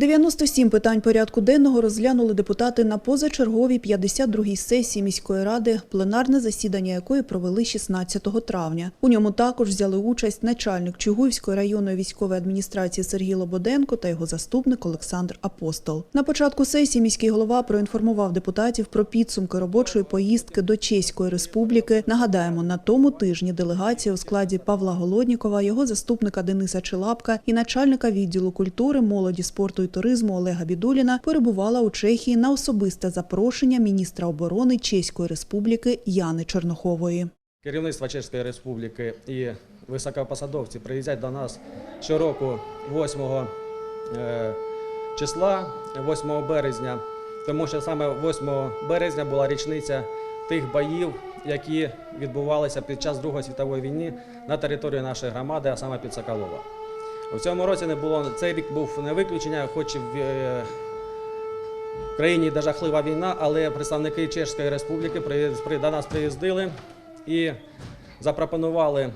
97 питань порядку денного розглянули депутати на позачерговій 52-й сесії міської ради, пленарне засідання якої провели 16 травня. У ньому також взяли участь начальник Чугуївської районної військової адміністрації Сергій Лободенко та його заступник Олександр Апостол. На початку сесії міський голова проінформував депутатів про підсумки робочої поїздки до Чеської республіки. Нагадаємо, на тому тижні делегація у складі Павла Голоднікова, його заступника Дениса Чилапка і начальника відділу культури, молоді, спорту і туризму Олега Бідуліна перебувала у Чехії на особисте запрошення міністра оборони Чеської республіки Яни Чернохової. Керівництво Чеської Республіки і високопосадовці приїздять до нас щороку 8 е, числа, 8 березня, тому що саме 8 березня була річниця тих боїв, які відбувалися під час Другої світової війни на території нашої громади, а саме під Соколова. У цьому році не було цей рік був не виключення, хоч в е, країні йде жахлива війна, але представники Чеської Республіки до нас приїздили і запропонували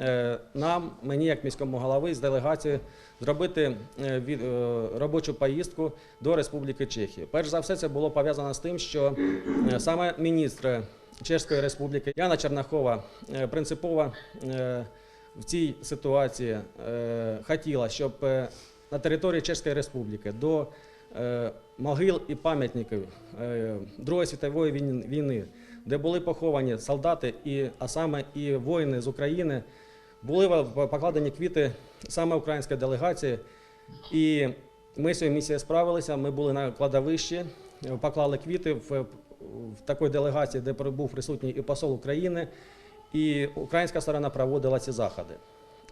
е, нам, мені як міському голові з делегацією, зробити е, робочу поїздку до Республіки Чехії. Перш за все, це було пов'язано з тим, що саме міністр Чеської Республіки Яна Чернахова принципово в цій ситуації е, хотіла, щоб е, на території Чеської Республіки до е, могил і пам'ятників Другої світової війни- де були поховані солдати, і, а саме і воїни з України, були покладені квіти саме української делегації. І ми цією місією справилися. Ми були на кладовищі, поклали квіти в, в такій делегації, де був присутній і посол України, і українська сторона проводила ці заходи.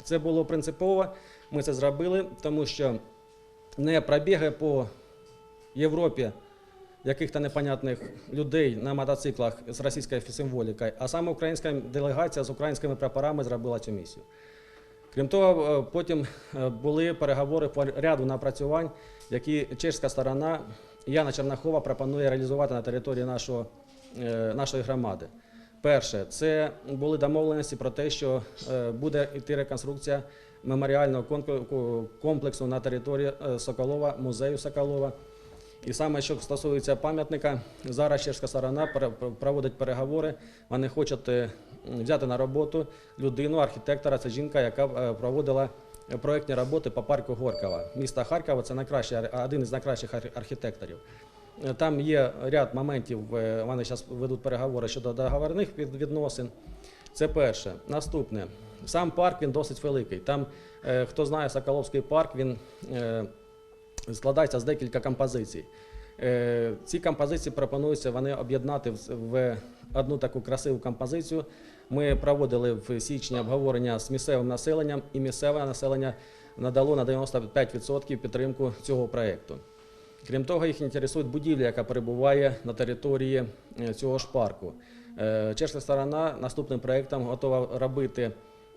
Це було принципово. Ми це зробили, тому що не пробіги по Європі яких-то непонятних людей на мотоциклах з російською символікою, а саме українська делегація з українськими прапорами зробила цю місію. Крім того, е, потім е, були переговори по ряду напрацювань, які чеська сторона Яна Чернахова пропонує реалізувати на території нашого, е, нашої громади. Перше, це були домовленості про те, що е, буде йти реконструкція меморіального комплексу на території е, Соколова, музею Соколова. І саме що стосується пам'ятника, зараз чешська сторона проводить переговори. Вони хочуть е, взяти на роботу людину, архітектора. Це жінка, яка проводила проєктні роботи по парку Горького. Міста Харкова це один із найкращих архітекторів. Там є ряд моментів, е, вони зараз ведуть переговори щодо договорних відносин. Це перше. Наступне. Сам парк він досить великий. Там, е, хто знає Соколовський парк, він е, складається з декілька композицій. Ці композиції пропонуються вони об'єднати в одну таку красиву композицію. Ми проводили в січні обговорення з місцевим населенням, і місцеве населення надало на 95% підтримку цього проєкту. Крім того, їх інтересує будівля, яка перебуває на території е, цього ж парку. Е, Чешська сторона наступним проєктом готова робити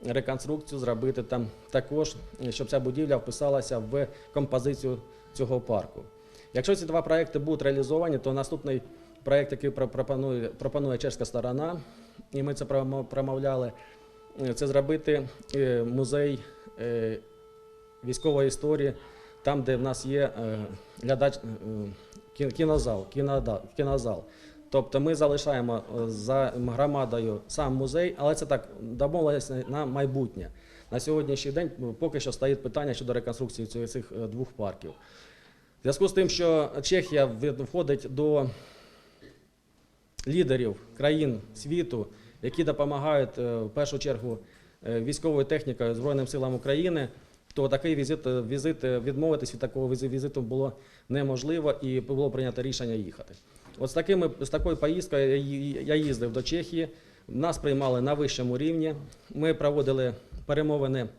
реконструкцію, зробити там також, е, щоб ця будівля вписалася в композицію цього парку. Якщо ці два проекти будуть реалізовані, то наступний проєкт, який пропонує, пропонує чешська сторона, і ми це промовляли, це зробити музей військової історії, там, де в нас є е, глядач, е, кінозал, кінозал. Тобто ми залишаємо е, за громадою сам музей, але це так домовилися на майбутнє. На сьогоднішній день поки що стоїть питання щодо реконструкції цих- е, двох парків. В зв'язку з тим, що Чехія входить до лідерів країн світу, які допомагають е, в першу чергу е, військовою технікою Збройним силам України, то такий візит, е, візит е, відмовитись від такого візиту було неможливо і було прийнято рішення їхати. От з, такими, з такою поїздкою я їздив до Чехії, нас приймали на вищому рівні. Ми проводили перемовини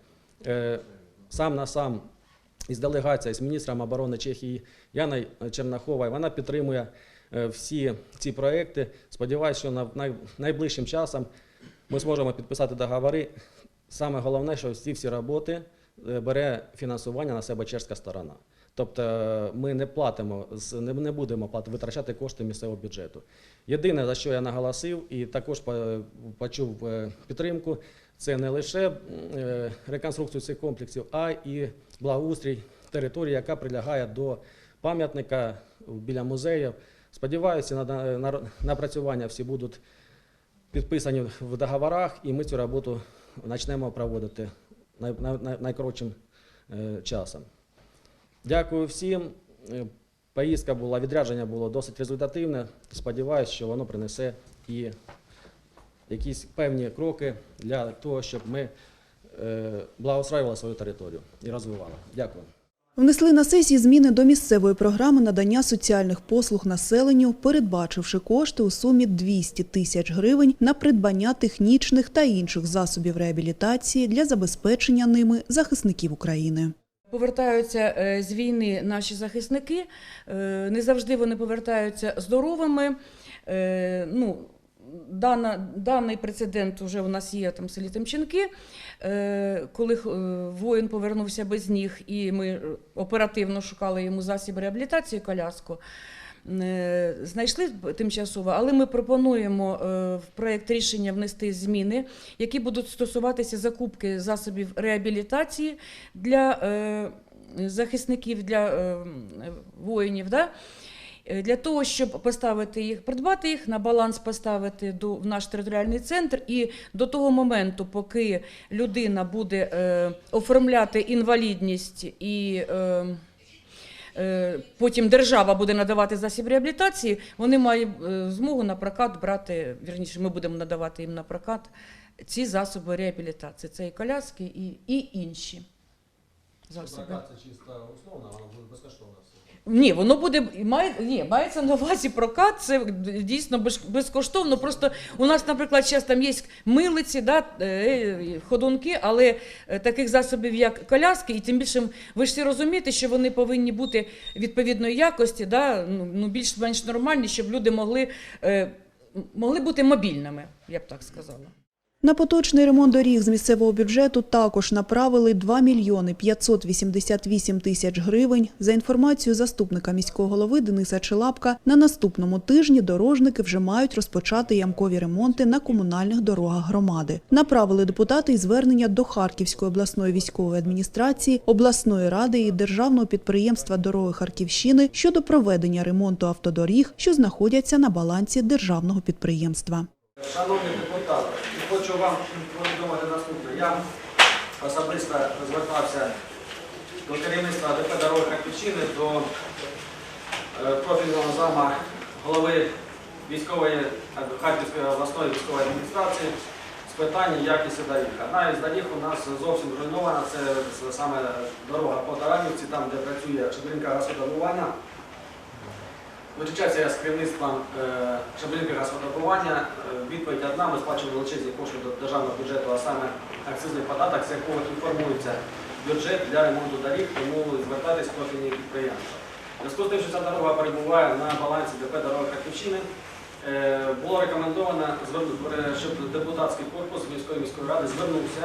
е, сам на сам із делегацією, з міністром оборони Чехії Яною Чернаховою. Вона підтримує е, всі ці проекти. Сподіваюся, що на най- найближчим часом ми зможемо підписати договори. Саме головне, що всі всі роботи бере фінансування на себе чешська сторона. Тобто е, ми не платимо, не, будемо витрачати кошти місцевого бюджету. Єдине, за що я наголосив і також почув е, підтримку, це не лише е, реконструкцію цих комплексів, а і благоустрій території, яка прилягає до пам'ятника біля музею. Сподіваюся, на- на- на- напрацювання всі будуть підписані в договорах, і ми цю роботу почнемо проводити най- най- най- найкоротшим е, часом. Дякую всім. Е, Поїздка була, відрядження було досить результативне. Сподіваюся, що воно принесе і якісь певні кроки для того, щоб ми е, благоустраювали свою територію і розвивали. Дякую. Внесли на сесії зміни до місцевої програми надання соціальних послуг населенню, передбачивши кошти у сумі 200 тисяч гривень на придбання технічних та інших засобів реабілітації для забезпечення ними захисників України. Повертаються е, з війни наші захисники. е, Не завжди вони повертаються здоровими. Е, Ну, дана, даний прецедент вже у нас є там в селі Тимченки, е, коли е, воїн повернувся без ніг, і ми оперативно шукали йому засіб реабілітації коляску. Е, Знайшли тимчасово, але ми пропонуємо е, в проєкт рішення внести зміни, які будуть стосуватися закупки засобів реабілітації для захисників, для воїнів. Да? Е, Для того, щоб поставити їх, придбати їх, на баланс поставити до, в наш територіальний центр, і до того моменту, поки людина буде е, оформляти інвалідність і е, е, потім держава буде надавати засіб реабілітації, вони мають е, змогу на прокат брати, вірніше, ми будемо надавати їм на прокат ці засоби реабілітації. Це і коляски, і, і інші засоби. це чисто условно, воно буде безкоштовно. Ні, воно буде має, ні, мається на увазі прокат. Це дійсно безкоштовно. Просто у нас, наприклад, зараз там є милиці, да, е, ходунки, але е, таких засобів, як коляски, і тим більше ви ж всі розумієте, що вони повинні бути відповідної якості, да, ну, ну більш-менш нормальні, щоб люди могли, е, могли бути мобільними, я б так сказала. На поточний ремонт доріг з місцевого бюджету також направили 2 мільйони 588 тисяч гривень. За інформацією заступника міського голови Дениса Челапка, на наступному тижні дорожники вже мають розпочати ямкові ремонти на комунальних дорогах громади. Направили депутати й звернення до Харківської обласної військової адміністрації, обласної ради і державного підприємства Дороги Харківщини щодо проведення ремонту автодоріг, що знаходяться на балансі державного підприємства. Шановні депутати, хочу вам повідомити наступне. Я особисто звертався до керівництва ДП «Дороги Харківщини, до е, профільного зама голови військової Харківської обласної військової адміністрації з питання якості доріг. Одна із доріг у нас зовсім зруйнована, це саме дорога по Таранівці, там де працює Шебринка газодобування. Вивчався я з керівництвом е, газодобування. Е, Відповідь одна, ми сплачуємо величезні кошти до державного бюджету, а саме акцизний податок, з якого інформується бюджет для ремонту доріг, тому звертатись профільні підприємства. Зв'язку з тим, що ця дорога перебуває на балансі ДП «Дороги Харківщини», е, було рекомендовано, е, щоб депутатський корпус міської міської ради звернувся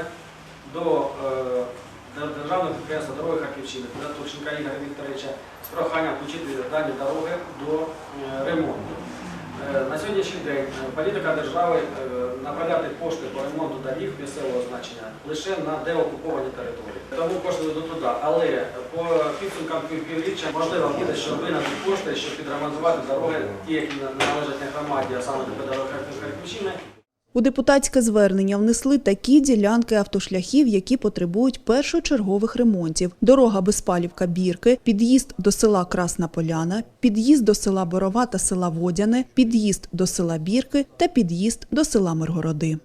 до державного підприємства дороги Харківщини, до Турченка Ігоря Вікторовича з проханням включити дані дороги до е, ремонту. Е, На сьогоднішній день е, політика держави направляти кошти по ремонту доріг місцевого значення лише на деокуповані території. Тому кошти йдуть туди. Але по підсумкам півріччя можливо буде, що винайти кошти, щоб підремонтувати дороги, ті, які належать не громаді, а саме до дороги Харківщини. У депутатське звернення внесли такі ділянки автошляхів, які потребують першочергових ремонтів: дорога Безпалівка-Бірки, під'їзд до села Красна Поляна, під'їзд до села Борова та села Водяне, під'їзд до села Бірки та під'їзд до села Миргороди.